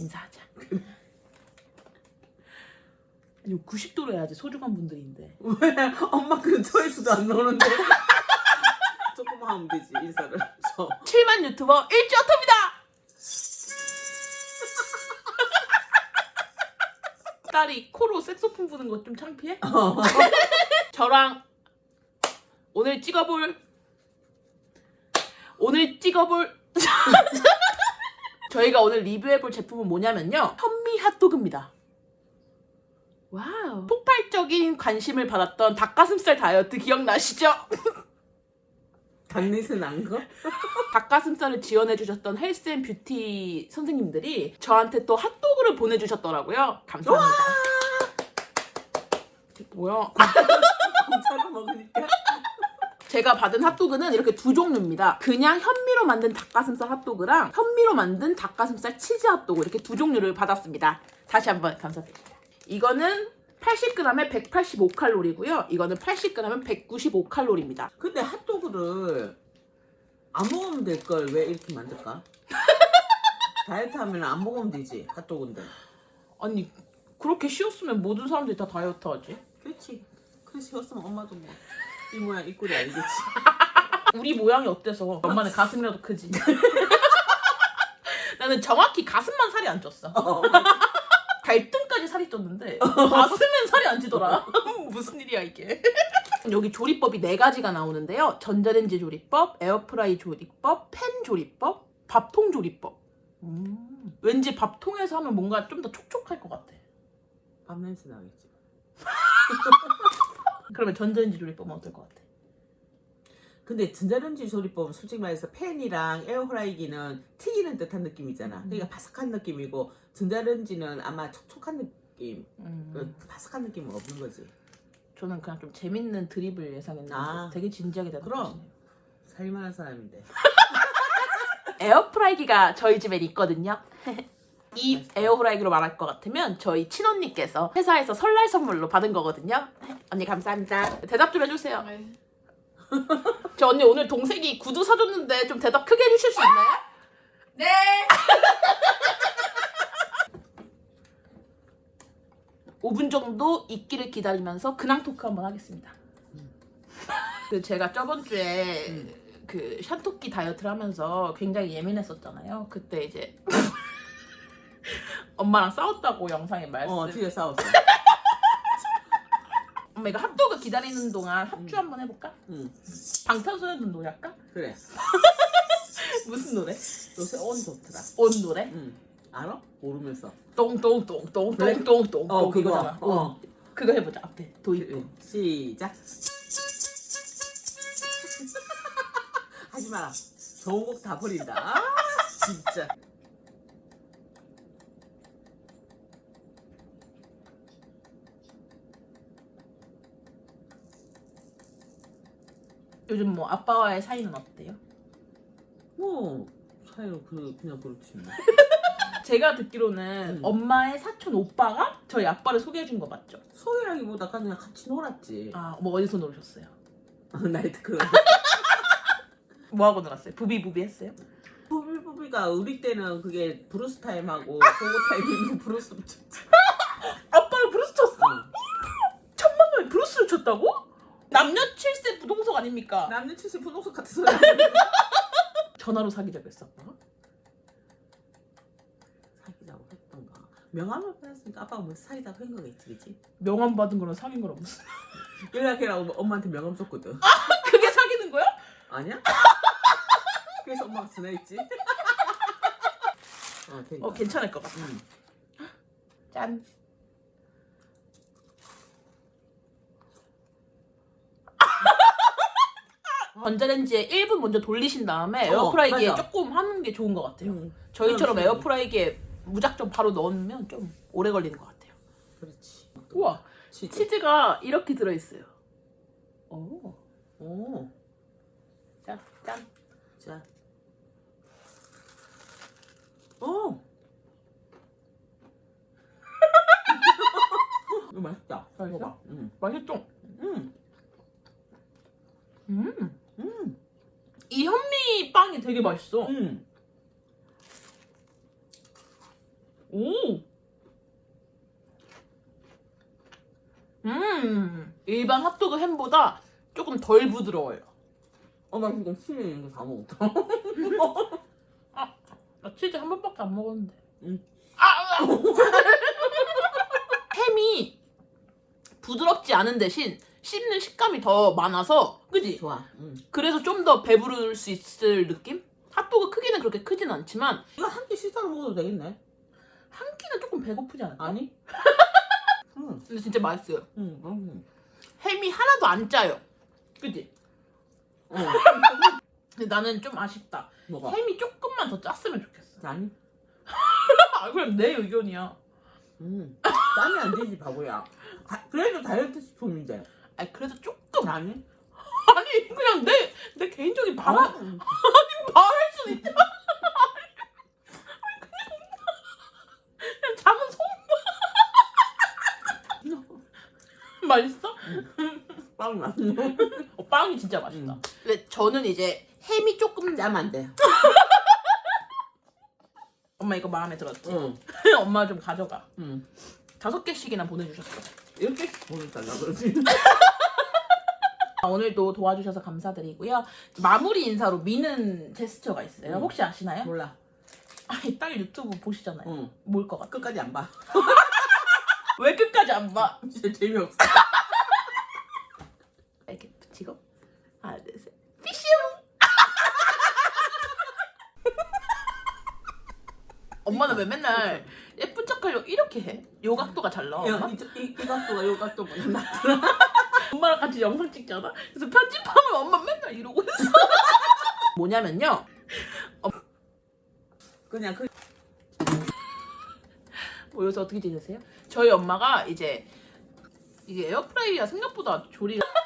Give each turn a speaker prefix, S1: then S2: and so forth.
S1: 인사하자. 아니 90도로 해야지 소중한 분들인데.
S2: 왜? 엄마 근처에서도 안 나오는데. 조금만 하면 되지, 인사를. 저.
S1: 7만 유튜버 1조 톱이다. 딸이 코로 색소폰 부는 거 좀 창피해?
S2: 어.
S1: 저랑 오늘 찍어볼 오늘 찍어볼 저희가 오늘 리뷰해볼 제품은 뭐냐면요. 현미 핫도그입니다. 와우. 폭발적인 관심을 받았던 닭가슴살 다이어트 기억나시죠?
S2: 단내새 난 거?
S1: 닭가슴살을 지원해주셨던 헬스 앤 뷰티 선생님들이 저한테 또 핫도그를 보내주셨더라고요. 감사합니다. 뭐야. 제가 받은 핫도그는 이렇게 두 종류입니다. 그냥 현미로 만든 닭가슴살 핫도그랑 현미로 만든 닭가슴살 치즈 핫도그 이렇게 두 종류를 받았습니다. 다시 한번 감사드립니다. 이거는 80g에 185칼로리고요. 이거는 80g에 195칼로리입니다.
S2: 근데 핫도그를 안 먹으면 될 걸 왜 이렇게 만들까? 다이어트 하면 안 먹으면 되지, 핫도그인데.
S1: 아니 그렇게 쉬웠으면 모든 사람들이 다 다이어트 하지.
S2: 그렇지. 그래서 였으면 엄마도 뭐. 이 모양 이 꼴이 알겠지.
S1: 우리 모양이 어때서 엄마는 가슴이라도 크지. 나는 정확히 가슴만 살이 안 쪘어.
S2: 어.
S1: 발등까지 살이 쪘는데 가슴엔 살이 안 찌더라. 무슨 일이야 이게? 여기 조리법이 네 가지가 나오는데요. 전자레인지 조리법, 에어프라이 조리법, 팬 조리법, 밥통 조리법. 음, 왠지 밥통에서 하면 뭔가 좀 더 촉촉할 것 같아.
S2: 밥 냄새 나겠지.
S1: 그러면 전자레인지 조리법은 어떨 것 같아?
S2: 근데 전자레인지 조리법은 솔직히 말해서 팬이랑 에어프라이기는 튀기는 듯한 느낌이잖아.
S1: 음.
S2: 그러니까 바삭한 느낌이고 전자레인지는 아마 촉촉한 느낌,
S1: 음,
S2: 그 바삭한 느낌은 없는 거지.
S1: 저는 그냥 좀 재밌는 드립을 예상했는데
S2: 아.
S1: 되게 진지하게 대답하시네요.
S2: 그럼. 살만한 사람인데.
S1: 에어프라이기가 저희 집엔 있거든요. 이 에어프라이기로 말할 것 같으면 저희 친언니께서 회사에서 설날 선물로 받은 거거든요. 언니 감사합니다. 대답 좀 해주세요. 저 언니 오늘 동생이 구두 사줬는데 좀 대답 크게 해주실 수 있나요?
S3: 네.
S1: 5분 정도 있기를 기다리면서 근황 토크 한번 하겠습니다. 그 제가 저번 주에 그 샤토끼 다이어트를 하면서 굉장히 예민했었잖아요. 그때 이제 엄마랑 싸웠다고 영상에 말씀.
S2: 어, 뒤에 싸웠어.
S1: 엄마 이거 핫도그 기다리는 동안 합주 한번 해볼까?
S2: 응,
S1: 방탄소년단 노래 할까?
S2: 그래.
S1: 무슨 노래?
S2: 요새 온 좋더라.
S1: 온 노래?
S2: 응. 알아? 모르면서.
S1: 똥똥똥똥똥똥똥
S2: 어, 그거.
S1: 이거잖아.
S2: 어.
S1: 그거 해보자 앞에 도입부.
S2: 그, 시작. 하지 마라. 좋은 곡 다 버린다. 아, 진짜.
S1: 요즘 뭐 아빠와의 사이는 어때요?
S2: 뭐 사이로 그 그냥 그렇지 뭐.
S1: 제가 듣기로는
S2: 음.
S1: 엄마의 사촌 오빠가 저희 아빠를 소개해준 거 맞죠?
S2: 소개라기보다 그냥 같이 놀았지.
S1: 아, 뭐 어디서 놀으셨어요?
S2: 나이트 클럽.
S1: 뭐 하고 놀았어요? 부비부비 했어요?
S2: 부비부비가 우리 때는 그게 브루스 타임하고 그거 타임이면 브루스 쳤지.
S1: 아빠가 브루스 쳤어?
S2: 응.
S1: 천만 원에 브루스를 쳤다고? 남녀 7세 부동석 아닙니까?
S2: 남녀 칠세 분홍색 같은 소리.
S1: 전화로 사귀자고 아빠가?
S2: 사귀자고 했던가. 명함을 받았으니까 아빠가 뭐 사귀자고 한 거겠지, 그치?
S1: 명함 받은 거랑 사귄 거랑 무슨
S2: 연락해라고 엄마한테 명함 줬거든.
S1: 그게 사귀는 거야?
S2: 아니야? 그래서 엄마가 전화했지. 어.
S1: 어 괜찮을 것 같아
S2: 응.
S1: 짠 전자레인지에 1분 먼저 돌리신 다음에
S2: 어,
S1: 에어프라이기에
S2: 맞아.
S1: 조금 하는 게 좋은 것 같아요
S2: 응.
S1: 저희처럼
S2: 그럼
S1: 에어프라이기에 무작정 바로 넣으면 좀 오래 걸리는 것 같아요
S2: 그렇지.
S1: 우와
S2: 치즈.
S1: 치즈가 이렇게 들어있어요 오.
S2: 오.
S1: 자, 짠.
S2: 자. 오. 이거 맛있다.
S1: 맛있어?
S2: 먹어봐. 응.
S1: 맛있죠?
S2: 응.
S1: 음.
S2: 응.
S1: 이 현미 빵이 되게 맛있어.
S2: 응.
S1: 오. 음. 일반 핫도그 햄보다 조금 덜 부드러워요.
S2: 어 나 지금 치즈 있는 거다 먹었다.
S1: 나 치즈 한 번밖에 안 먹었는데.
S2: 응.
S1: 아! 햄이 부드럽지 않은 대신 씹는 식감이 더 많아서, 그지?
S2: 좋아. 응.
S1: 그래서 좀 더 배부를 수 있을 느낌? 핫도그 크기는 그렇게 크진 않지만
S2: 이거 한 끼 식사로 먹어도 되겠네.
S1: 한 끼는 조금 배고프지 않을까?
S2: 아니? 응.
S1: 근데 진짜 맛있어요.
S2: 응. 응.
S1: 햄이 하나도 안 짜요. 그지?
S2: 응.
S1: 근데 나는 좀 아쉽다.
S2: 뭐가?
S1: 햄이 조금만 더 짰으면 좋겠어.
S2: 아니?
S1: 아, 그럼 내 의견이야.
S2: 응. 짜면 안 되지 바보야. 다- 그래도 다이어트 식품인데.
S1: 아니 그래도 조금
S2: 아니?
S1: 아니 그냥 내 내 개인적인 바람
S2: 아,
S1: 바랄 수도 있잖아. 그냥 작은 소금. 맛있어?
S2: 빵 맞네.
S1: 어, 빵이 진짜 맛있다.
S2: 음.
S1: 근데 저는 이제 햄이 조금
S2: 짜면 안 돼.
S1: 엄마 이거 마음에 들었지?
S2: 응.
S1: 엄마 좀 가져가.
S2: 응.
S1: 다섯 개씩이나 보내주셨어.
S2: 이렇게 보내달라 그러지.
S1: 아, 오늘도 도와주셔서 감사드리고요. 마무리 인사로 미는 제스처가 있어요.
S2: 음.
S1: 혹시 아시나요?
S2: 몰라.
S1: 아니 딸 유튜브 보시잖아요.
S2: 응.
S1: 뭘 것 같아?
S2: 끝까지 안 봐.
S1: 왜 끝까지 안 봐?
S2: 진짜 재미없어.
S1: 이렇게 붙이고 하나 둘 셋. 피슝. 엄마는 왜 맨날 예쁜 척하려고 이렇게 해? 요 각도가 잘 나와.
S2: 야? 이, 이, 이 각도가 이 각도보다 낫더라.
S1: 엄마랑 같이 영상 찍잖아. 그래서 편집하면 엄마 맨날 이러고 있어. 뭐냐면요.
S2: 그냥 그
S1: 뭐 요새 어떻게 지내세요? 저희 엄마가 이제 이게 에어프라이기가 생각보다 조리가